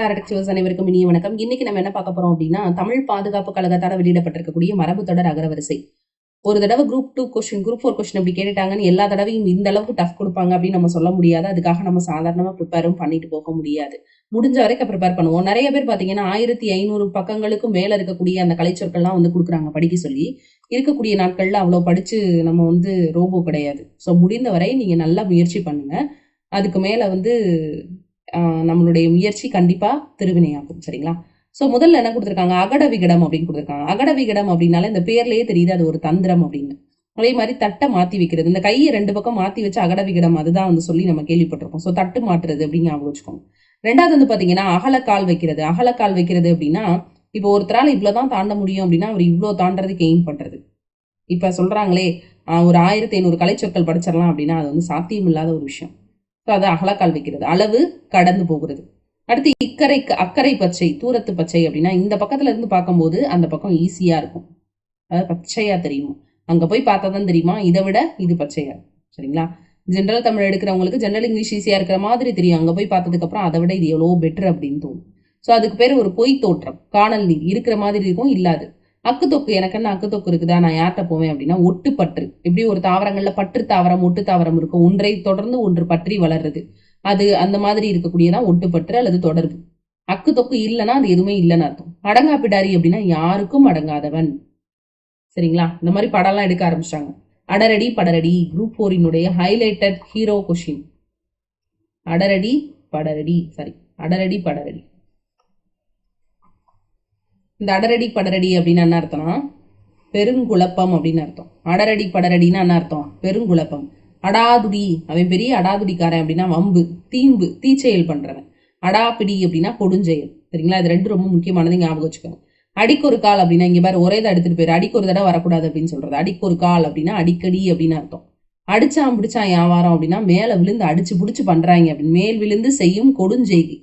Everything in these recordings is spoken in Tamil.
டாரக்ட் அனைவருக்கும் இனிய வணக்கம். இன்னைக்கு நம்ம என்ன பார்க்க போறோம் அப்படின்னா தமிழ் பாதுகாப்பு கழகத்தால் வெளியிடப்பட்டிருக்கக்கூடிய மரபு தொடர் அகரவரிசை. ஒரு தடவை group two question group four question அப்படி கேட்டுட்டாங்கன்னு எல்லா தடவையும் இந்த அளவுக்கு டஃப் கொடுப்பாங்க அப்படின்னு நம்ம சொல்ல முடியாது. அதுக்காக நம்ம சாதாரணமா ப்ரிப்பேரும் பண்ணிட்டு போக முடியாது. முடிஞ்ச வரைக்கும் ப்ரிப்பேர் பண்ணுவோம். நிறைய பேர் பாத்தீங்கன்னா ஆயிரத்தி ஐநூறு பக்கங்களுக்கும் மேல இருக்கக்கூடிய அந்த கலைச்சொற்கள்லாம் வந்து கொடுக்குறாங்க படிக்க சொல்லி. இருக்கக்கூடிய நாட்கள்ல அவ்வளோ படிச்சு நம்ம வந்து ரோபோ கிடையாது. ஸோ முடிந்த வரை நீங்க நல்லா முயற்சி பண்ணுங்க. அதுக்கு மேல வந்து நம்மளுடைய முயற்சி கண்டிப்பா திருவினையாகும் சரிங்களா? ஸோ முதல்ல என்ன கொடுத்துருக்காங்க? அகட விகடம் அப்படின்னு கொடுத்துருக்காங்க. அகட விகடம் அப்படின்னால இந்த பேர்லயே தெரியுது அது ஒரு தந்திரம் அப்படின்னு. அதே மாதிரி தட்டை மாத்தி வைக்கிறது. இந்த கையை ரெண்டு பக்கம் மாத்தி வச்சு அகட விகடம் அதுதான் வந்து சொல்லி நம்ம கேள்விப்பட்டிருக்கோம் ஸோ தட்டு மாட்டுறது அப்படின்னு ஞாபகம் வச்சுக்கோங்க. ரெண்டாவது வந்து பாத்தீங்கன்னா அகலக்கால் வைக்கிறது. அகலக்கால் வைக்கிறது அப்படின்னா இப்போ ஒருத்தரால இவ்வளவுதான் தாண்ட முடியும் அப்படின்னா அவர் இவ்வளோ தாண்டறதுக்கு எய்ம் பண்றது. இப்ப சொல்றாங்களே ஒரு ஆயிரத்தி ஐநூறு கலைச்சொற்கள் படிச்சிடலாம் அப்படின்னா அது வந்து சாத்தியம் இல்லாத ஒரு விஷயம். அது அகலக்கால் வைக்கிறது அளவு கடந்து போகிறது. அடுத்து இக்கரைக்கு அக்கறை பச்சை தூரத்து பச்சை அப்படின்னா இந்த பக்கத்துல இருந்து பார்க்கும்போது அந்த பக்கம் ஈஸியா இருக்கும். அதாவது பச்சையா தெரியும். அங்க போய் பார்த்தா தான் தெரியுமா? இதை விட இது பச்சையா? சரிங்களா? ஜென்ரல் தமிழ் எடுக்கிறவங்களுக்கு ஜென்ரல் இங்கிலீஷ் ஈஸியா இருக்கிற மாதிரி தெரியும். அங்க போய் பார்த்ததுக்கு அப்புறம் அதை விட இது எவ்வளோ பெட்டர் அப்படின்னு தோணும். ஸோ அதுக்கு பேர் ஒரு பொய் தோற்றம். காணல் நீர் இருக்கிற மாதிரி இருக்கும் இல்லாது. அக்கு தொக்கு எனக்கு என்ன அக்கு தொக்கு இருக்குதா? நான் யார்கிட்ட போவேன் அப்படின்னா ஒட்டு பற்று. இப்படி ஒரு தாவரங்கள்ல பற்று தாவரம் ஒட்டு தாவரம் இருக்கும். ஒன்றை தொடர்ந்து ஒன்று பற்றி வளர்றது. அது அந்த மாதிரி இருக்கக்கூடியதான் ஒட்டுப்பற்று அல்லது தொடர்பு. அக்கு தொக்கு இல்லைன்னா அது எதுவுமே இல்லைன்னு அர்த்தம். அடங்கா பிடாரி அப்படின்னா யாருக்கும் அடங்காதவன். சரிங்களா? இந்த மாதிரி படம்லாம் எடுக்க ஆரம்பிச்சிட்டாங்க அடரடி படரடி குரூப் ஃபோரினுடைய ஹைலைட்டட் ஹீரோ கொஷின் அடரடி படரடி சாரி அடரடி படரடி. இந்த அடரடி படரடி அப்படின்னு என்ன அர்த்தம்னா பெருங்குழப்பம் அப்படின்னு அர்த்தம். அடரடி படரடின்னு என்ன அர்த்தம்? பெருங்குழப்பம். அடாதுடி. அவன் பெரிய அடாதுடிக்காரன் அப்படின்னா வம்பு தீம்பு தீச்செயல் பண்றவன். அடாப்பிடி அப்படின்னா கொடுஞ்செயல். சரிங்களா? இது ரெண்டு ரொம்ப முக்கியமானது ஞாபகம் வச்சுக்கோங்க அடிக்கொரு கால் அப்படின்னா இங்கே பாரு ஒரே தான் எடுத்துட்டு போயிரு. அடிக்கொரு தடவை வரக்கூடாது அப்படின்னு சொல்றது. அடிக்கொரு கால் அப்படின்னா அடிக்கடி அப்படின்னு அர்த்தம். அடிச்சான் பிடிச்சான் வியாபாரம் அப்படின்னா மேலே விழுந்து அடிச்சு பிடிச்சி பண்றாங்க அப்படின்னு. மேல் விழுந்து செய்யும் கொடுஞ்செய்கை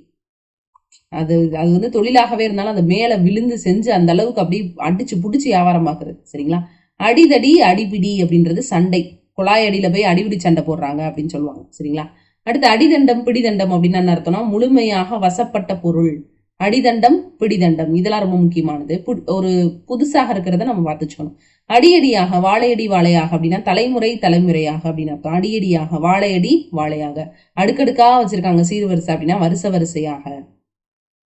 அது அது வந்து தொழிலாகவே இருந்தாலும் அந்த மேலே விழுந்து செஞ்சு அந்த அளவுக்கு அப்படியே அடிச்சு பிடிச்சி வியாபாரம் பார்க்குறது சரிங்களா? அடிதடி அடிபிடி அப்படின்றது சண்டை. குழாய் அடியில் போய் அடிபிடி சண்டை போடுறாங்க அப்படின்னு சொல்லுவாங்க சரிங்களா? அடுத்து அடிதண்டம் பிடிதண்டம் அப்படின்னு என்ன அர்த்தம்னா முழுமையாக வசப்பட்ட பொருள். அடிதண்டம் பிடிதண்டம். இதெல்லாம் ரொம்ப முக்கியமானது. ஒரு புதுசாக இருக்கிறத நம்ம பார்த்து அடியடியாக வாழையடி வாழையாக அப்படின்னா தலைமுறை தலைமுறையாக அப்படின்னு அர்த்தம். அடியடியாக வாழையடி வாழையாக. அடுக்கடுக்காக வச்சிருக்காங்க சீர்வரிசை அப்படின்னா வருஷ வரிசையாக.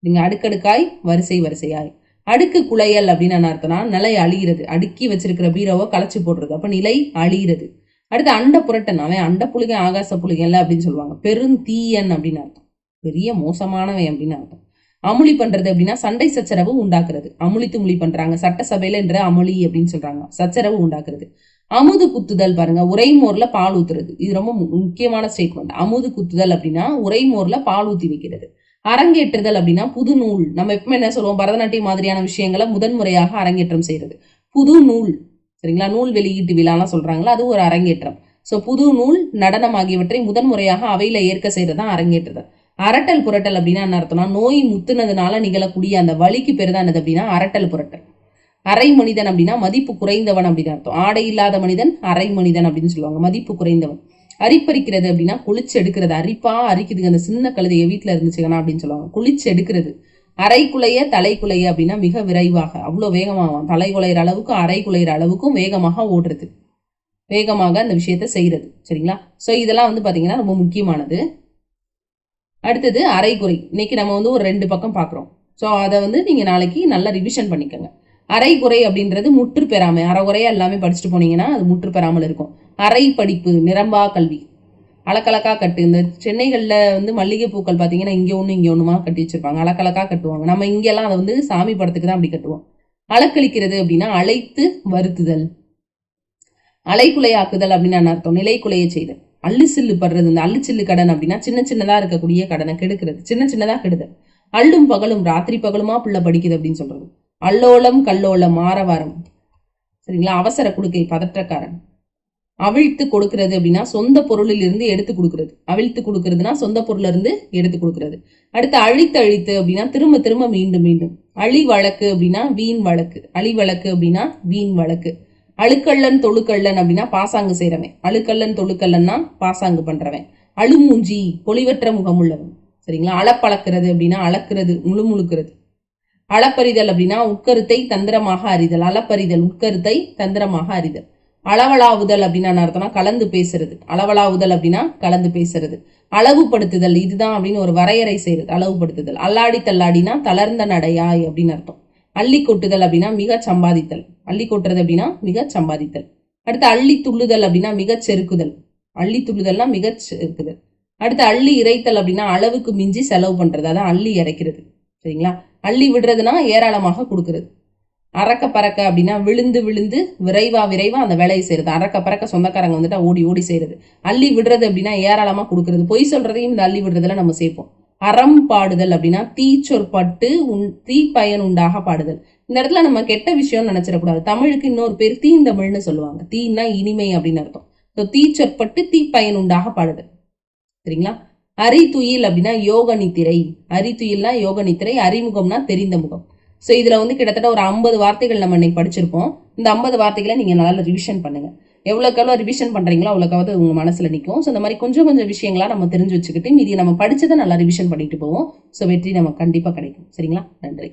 நீங்க அடுக்கடுக்காய் வரிசை வரிசையாய். அடுக்கு குலையல் அப்படின்னு என்ன அர்த்தம்னா நிலை அழிகிறது அடுக்கி வச்சிருக்கிற பீரோவை களைச்சு போடுறது அப்ப நிலை அழிகிறது அடுத்து அண்ட புரட்டன் அவன் அண்ட புலிகன் ஆகாச புலிகன்ல அப்படின்னு சொல்லுவாங்க. பெருந்தீயன் அப்படின்னு அர்த்தம். பெரிய மோசமானவன் அப்படின்னு அர்த்தம். அமுளி பண்றது அப்படின்னா சண்டை சச்சரவு உண்டாக்குறது. அமுளி துமுளி பண்றாங்க. சட்டசபையில என்ற அமுளி அப்படின்னு சொல்றாங்க. சச்சரவு உண்டாக்குறது. அமுது குத்துதல் பாருங்க. உரைமோர்ல பால் ஊத்துறது. இது ரொம்ப முக்கியமான ஸ்டேட்மெண்ட் அமுது குத்துதல் அப்படின்னா உரைமோர்ல பால் ஊத்தி வைக்கிறது. அரங்கேற்றுதல் அப்படின்னா புது நூல். நம்ம எப்பவுமே என்ன சொல்லுவோம்? பரதநாட்டியம் மாதிரியான விஷயங்களை முதன்முறையாக அரங்கேற்றம் செய்யறது புது நூல். சரிங்களா? நூல் வெளியீட்டு விழாலாம் சொல்றாங்களா அது ஒரு அரங்கேற்றம். ஸோ புது நூல் நடனம் ஆகியவற்றை முதன்முறையாக அவையில ஏற்க செய்யறதா அரங்கேற்றுதல். அரட்டல் புரட்டல் அப்படின்னா என்ன அர்த்தம்னா நோய் முத்துனதுனால நிகழக்கூடிய அந்த வலிக்கு பேர் தான் என்னது அப்படின்னா அரட்டல் புரட்டல். அரை மனிதன் அப்படின்னா மதிப்பு குறைந்தவன் அப்படின்னு அர்த்தம். ஆடை இல்லாத மனிதன் அரை மனிதன் அப்படின்னு சொல்லுவாங்க. மதிப்பு குறைந்தவன். அரிப்பறிக்கிறது அப்படின்னா குளிச்சு எடுக்கிறது. அரிப்பா அரிக்குதுங்க. அந்த சின்ன கழுதைய வீட்டுல இருந்துச்சுங்கன்னா அப்படின்னு சொல்லுவாங்க. குளிச்சு எடுக்கிறது. அரை குலைய தலை குலைய அப்படின்னா மிக விரைவாக அவ்வளோ வேகமாகும் தலை குலையிற அளவுக்கு அரை குலையிற அளவுக்கும் வேகமாக ஓடுறது. வேகமாக அந்த விஷயத்த செய்யறது சரிங்களா? ஸோ இதெல்லாம் வந்து பார்த்தீங்கன்னா ரொம்ப முக்கியமானது. அடுத்தது அரைக்குறை இன்னைக்கு நம்ம வந்து ஒரு ரெண்டு பக்கம் பார்க்குறோம் ஸோ அதை வந்து நீங்கள் நாளைக்கு நல்லா ரிவிஷன் பண்ணிக்கோங்க. அரைக்குறை அப்படின்றது முற்று பெறாமை. அரைகுறையா எல்லாமே படிச்சுட்டு போனீங்கன்னா அது முற்று பெறாமல் இருக்கும். அரை படிப்பு நிரம்பா கல்வி. அலக்கலக்கா கட்டு. இந்த சென்னைகளில் வந்து மல்லிகை பூக்கள் இங்கே ஒன்று இங்கே ஒன்றுமா கட்டி வச்சிருப்பாங்க. அலக்கலக்கா கட்டுவாங்க. நம்ம இங்கெல்லாம் அதை வந்து சாமி படத்துக்கு தான் அப்படி கட்டுவோம். அலக்கழிக்கிறது அப்படின்னா அழைத்து வருத்துதல். அலைக்குலையாக்குதல் அப்படின்னு நான் அர்த்தம். நிலைக்குலைய செய்தல். அள்ளு சில்லு படுறது. இந்த அள்ளு சில்லு கடன் அப்படின்னா சின்ன சின்னதாக இருக்கக்கூடிய கடனை கெடுக்கிறது. சின்ன சின்னதாக கெடுதல். அள்ளும் பகலும் ராத்திரி பகலுமா பிள்ளை படிக்குது அப்படின்னு சொல்றது. அல்லோலம் கல்லோலம் ஆரவாரம். சரிங்களா? அவசர கொடுக்கை பதற்றக்காரன். அவிழ்த்து கொடுக்கிறது அப்படின்னா சொந்த பொருளில் இருந்து எடுத்து கொடுக்கறது. அவிழ்த்து கொடுக்கறதுனா சொந்த பொருள்ல இருந்து எடுத்து கொடுக்கறது. அடுத்து அழித்து அழித்து அப்படின்னா திரும்ப திரும்ப மீண்டும் மீண்டும். அழி வழக்கு அப்படின்னா வீண் வழக்கு. அழி வழக்கு அப்படின்னா வீண் வழக்கு. அழுக்கல்லன் தொழுக்கல்லன் அப்படின்னா பாசாங்கு செய்கிறவன் அழுக்கல்லன் தொழுக்கல்லன்னா பாசாங்கு பண்றவன். அழுமூஞ்சி பொலிவற்ற முகமுள்ளவன் சரிங்களா? அளப்பளக்கிறது அப்படின்னா அளக்கிறது முழுமுழுக்கிறது. அளப்பறிதல் அப்படின்னா உட்கருத்தை தந்திரமாக அறிதல். அளப்பறிதல் உட்கருத்தை தந்திரமாக அறிதல். அளவலாவுதல் அப்படின்னா என்ன அர்த்தம்னா கலந்து பேசுறது. அளவலாவுதல் அப்படின்னா கலந்து பேசுறது. அளவுபடுத்துதல் இதுதான் அப்படின்னு ஒரு வரையறை செய்யறது அளவுபடுத்துதல். அல்லாடி தள்ளாடினா தளர்ந்த நடையாய் அப்படின்னு அர்த்தம். அள்ளி கொட்டுதல் அப்படின்னா மிக சம்பாதித்தல். அள்ளி கொட்டுறது அப்படின்னா மிக சம்பாதித்தல். அடுத்து அள்ளி துள்ளுதல் அப்படின்னா மிக செருக்குதல். அள்ளி துள்ளுதல்னா மிக செருக்குதல். அடுத்து அள்ளி இறைத்தல் அப்படின்னா அளவுக்கு மிஞ்சி செலவு பண்றது அதான் அள்ளி இறைக்கிறது. சரிங்களா? அள்ளி விடுறதுனா ஏராளமாக கொடுக்கறது. அறக்க பறக்க அப்படின்னா விழுந்து விழுந்து விரைவா விரைவா அந்த வேலையை செய்யறது அறக்க பறக்க சொந்தக்காரங்க வந்துட்டு ஓடி ஓடி செய்யறது அள்ளி விடுறது அப்படின்னா ஏராளமா கொடுக்கறது. பொய் சொல்றதையும் இந்த அள்ளி விடுறதுல நம்ம சேர்ப்போம். அறம் பாடுதல் அப்படின்னா தீச்சொற்பட்டு உன் தீ பயன் உண்டாக பாடுதல். இந்த இடத்துல நம்ம கெட்ட விஷயம்னு நினைச்சிடக்கூடாது. தமிழுக்கு இன்னொரு பேர் தீந்தமிழ்னு சொல்லுவாங்க. தீன்னா இனிமை அப்படின்னு அர்த்தம். ஸோ தீச்சொற்பட்டு தீ பயன் உண்டாக பாடுதல். சரிங்களா? அரிதுயில் அப்படின்னா யோக நித்திரை அரிதுயில்னா யோக நித்திரை அறிமுகம்னா தெரிந்த முகம். ஸோ இதில் வந்து கிட்டத்தட்ட ஒரு ஐம்பது வார்த்தைகள் நம்ம இன்னைக்கு படிச்சிருப்போம். இந்த ஐம்பது வார்த்தைகளை நீங்கள் நல்லா ரிவிஷன் பண்ணுங்கள் எவ்வளோக்கு எவ்வளோ ரிவிஷன் பண்ணுறீங்களோ அவ்வளோக்காவது உங்கள் மனசில் நிற்கும் ஸோ இந்த மாதிரி கொஞ்சம் கொஞ்சம் விஷயங்களா நம்ம தெரிஞ்சு வச்சுக்கிட்டு மீதி நம்ம படித்ததை நல்லா ரிவிஷன் பண்ணிட்டு போவோம். ஸோ வெற்றி நமக்கு கண்டிப்பாக கிடைக்கும். சரிங்களா? நன்றி